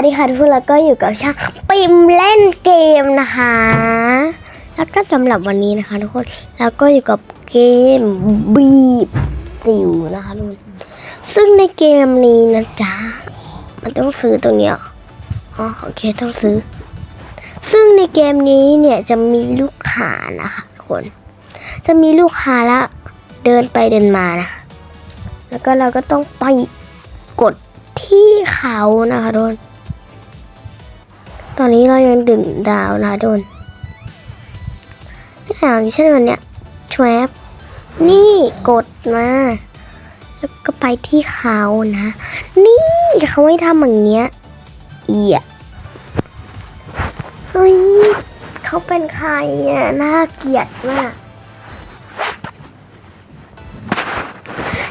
วัสดีค่ะทุกคนแล้วก็อยู่กับช่างปิมเล่นเกมนะคะ แล้วก็สำหรับวันนี้นะคะทุกคนแล้วก็อยู่กับเกมบีบสิวนะคะทุกคนซึ่งในเกมนี้นะจ๊ะมันต้องซื้อตรงเนี้ยอ๋อโอเคต้องซื้อ ซึ่งในเกมนี้เนี่ยจะมีลูกค้านะคะทุกคน จะมีลูกค้าละเดินไปเดินมานะแล้วก็เราก็ต้องไปกดที่เขานะคะโดน ตอนนี้เรายังดึงดาวนะโดนนี่หางเช่นวันเนี้ยชวบนี่กดมา แล้วก็ไปที่เขานะ นี่เขาให้ทำอย่างเงี้ยเอียเฮ้ยเขาเป็นใครอะน่าเกลียดมาก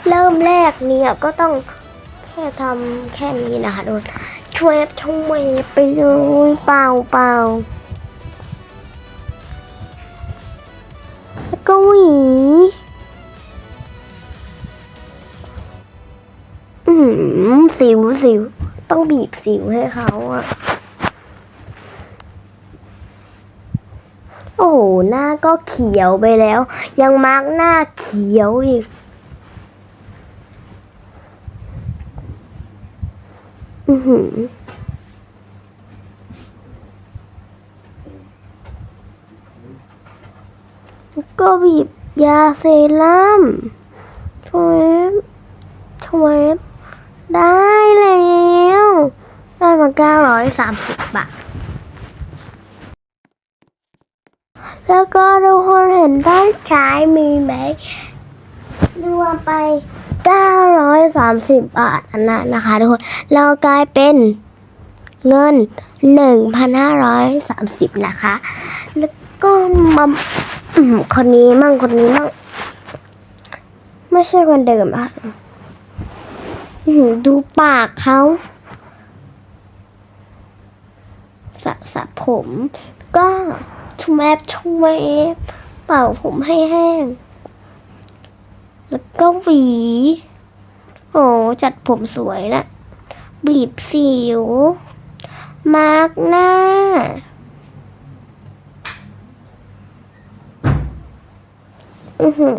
เริ่มแรกเนี่ยก็ต้องแค่ทำแค่นี้นะคะโดน ช่วยช่วยไปเลยเปล่าเปล่าแล้วก็หวี อืมสิวสิวต้องบีบสิวให้เขาอะโอ้โหหน้าก็เขียวไปแล้ว ยังมาร์กหน้าเขียวอีก อือ หือ ก็บีบยาเซรั่มทวบทวบได้แล้วได้มาเก้าร้อยสามสิบบาท แล้วก็ทุกคนเห็นด้านซ้ายมีไหมรวมไป 930 บาทอันนั้นนะคะทุกคน เรากลายเป็นเงิน 1,530 นะคะ แล้วก็มาอืมคนนี้มั่งคนนี้มั่ง ไม่ใช่คนเดิมอะดูปากเขาสระสระผม ก็ชุแมบชุแมบเป่าผมให้แห้ง แล้วก็หวี โอ้จัดผมสวยนะบีบสิว มาร์กหน้า อือหือ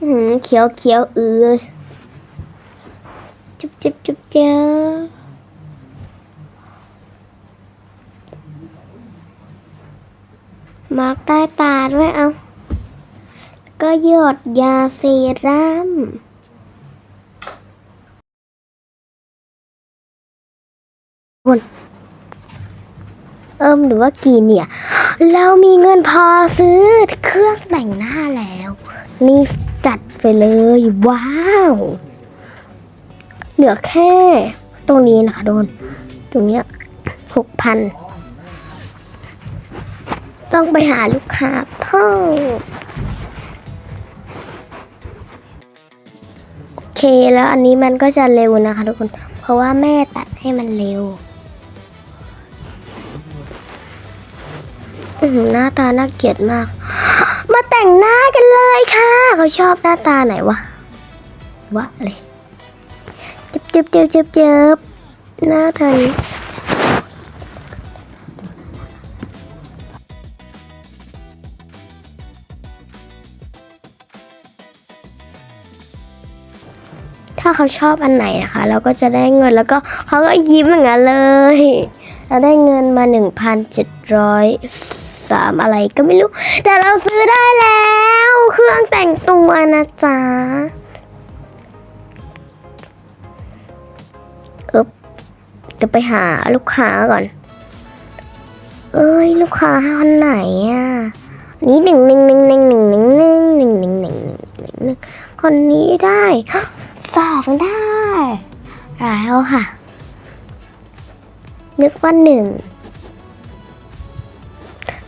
อือหือเขียวเขียวเอือจุ๊บจุ๊บจุ๊บจ้ามาร์กใต้ตาด้วยเอา ก็หยดยาเซรั่มคุณเอิมหรือว่ากีเนี่ย เรามีเงินพอซื้อเครื่องแต่งหน้าแล้ว นี่จัดไปเลย ว้าว เหลือแค่ ตรงนี้นะคะโดน ตรงเนี้ยหกพัน ต้องไปหาลูกค้าเพิ่ม แล้วอันนี้มันก็จะเร็วนะคะทุกคน เพราะว่าแม่ตัดให้มันเร็วหน้าตาน่าเกลียดมาก มาแต่งหน้ากันเลยค่ะ เขาชอบหน้าตาไหนวะ วะเลยจิบจิบจิบจิบจิบหน้าเธอนี้ ถ้าเขาชอบอันไหนนะคะ เราก็จะได้เงินแล้วก็เขาก็ยิ้มอย่างนั้นเลย เราได้เงินมาหนึ่งพันเจ็ดร้อยสามอะไรก็ไม่รู้ แต่เราซื้อได้แล้ว เครื่องแต่งตัวนะจ๊ะเอบจะไปหาลูกค้าก่อน เอ้ย ลูกค้าคนไหนอะนี่หนึ่งหนึ่งหนึ่งหนึ่งหนึ่งหนึ่งหนึ่งหนึ่งหนึ่งหนึ่งคนนี้ได้ สองได้แล้วค่ะ นึกว่าหนึ่ง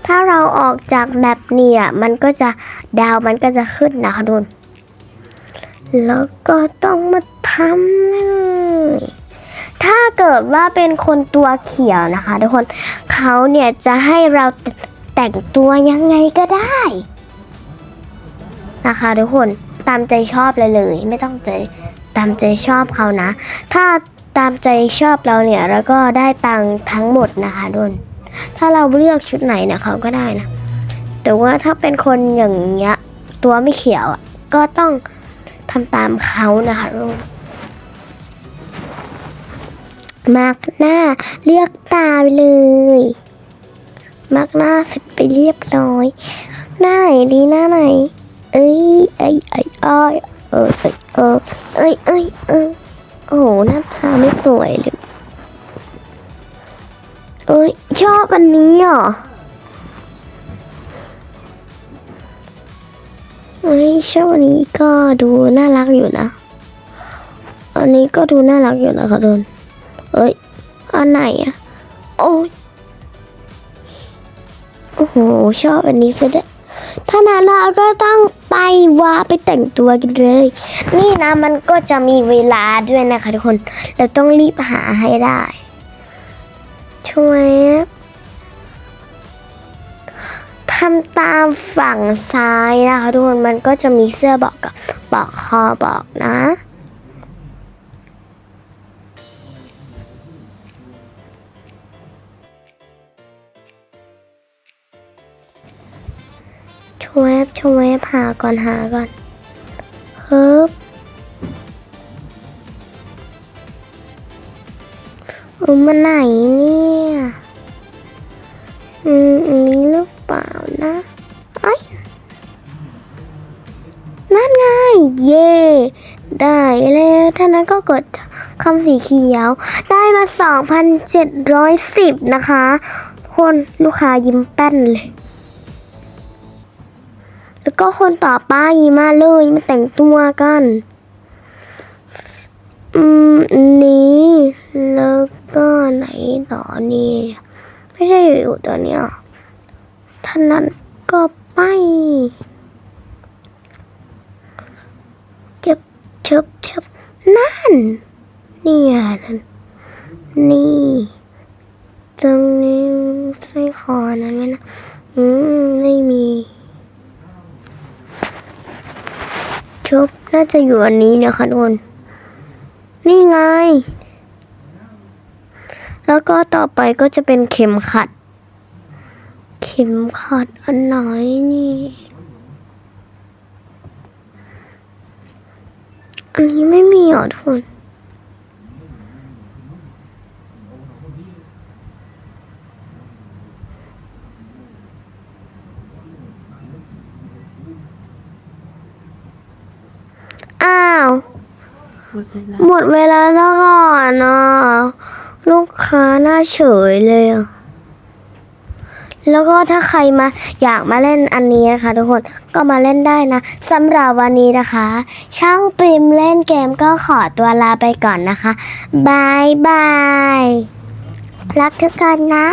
ถ้าเราออกจากแบบเนี่ยมันก็จะดาวมันก็จะขึ้นนะคะทุนแล้วก็ต้องมาทำเลย ถ้าเกิดว่าเป็นคนตัวเขียวนะคะ ทุกคนเขาเนี่ยจะให้เราแต่งตัวยังไงก็ได้ นะคะทุกคน ตามใจชอบเลยเลย ไม่ต้องใจตามใจชอบเขานะ ถ้าตามใจชอบเราเนี่ยแล้วก็ได้ตังค์ทั้งหมดนะคะทุนถ้าเราเลือกชุดไหนเนี่ยเขาก็ได้นะ แต่ว่าถ้าเป็นคนอย่างเงี้ยตัวไม่เขียวอะก็ต้องทำตามเขานะคะทุกมาร์กหน้าเลือกตาไปเลยมาร์กหน้าเสร็จไปเรียบร้อย หน้าไหนดีหน้าไหน เอ้ยเอ้ยเอ้ย เอ้ยเออเออเอ้ยเอ้ยเอ้ยโอ้โหหน้าตาไม่สวยเลยเอ้ยชอบอันนี้เหรอเอ้ยชอบอันนี้ก็ดูน่ารักอยู่นะ อันนี้ก็ดูน่ารักอยู่นะคะโดนเอ้ยอันไหนอะโอ้ยโอ้โหชอบอันนี้ซะด้วยถ้านานาก็ต้อง ไปว่าไปแต่งตัวกันเลย นี่นะมันก็จะมีเวลาด้วยนะคะทุกคน เราต้องรีบหาให้ได้ ช่วยทำตามฝั่งซ้ายนะคะทุกคนมันก็จะมีเสื้อบอกกับบอกคอบอกนะ ช่วยช่วยหาก่อนหาก่อนฮึบเออมันไหนเนี่ยอืมอันนี้หรือเปล่านะไอ้นั่นไง เย่ได้แล้วท่านั้นก็กดคำสีเขียว ได้มา 2,710 นะคะ คนลูกค้ายิ้มแป้นเลย แล้วก็คนต่อไปมาเลยมาแต่งตัวกัน อืมนี้ แล้วก็ไหนต่อนี่ ไม่ใช่อยู่ตัวเนี้ยท่านั้นก็ไปเจ็บเจ็บเจ็บนั่น นี่ไงนั่นนี่ตรงนี้ใส่คอนั้นไหมนะ อืม ไม่มี ชบ น่าจะอยู่อันนี้นะคะทุกคน นี่ไง แล้วก็ต่อไปก็จะเป็นเข็มขัด เข็มขัดอันไหนนี่ อันนี้ไม่มีเหรอทุกคน อ้าว หมดเวลาแล้วก่อนนะลูกค้าหน้าเฉยเลยอะแล้วก็ถ้าใครมาอยากมาเล่นอันนี้นะคะ ทุกคนก็มาเล่นได้นะสำหรับวันนี้นะคะ ช่างปริมเล่นเกมก็ขอตัวลาไปก่อนนะคะบายบายรักทุกคนนะ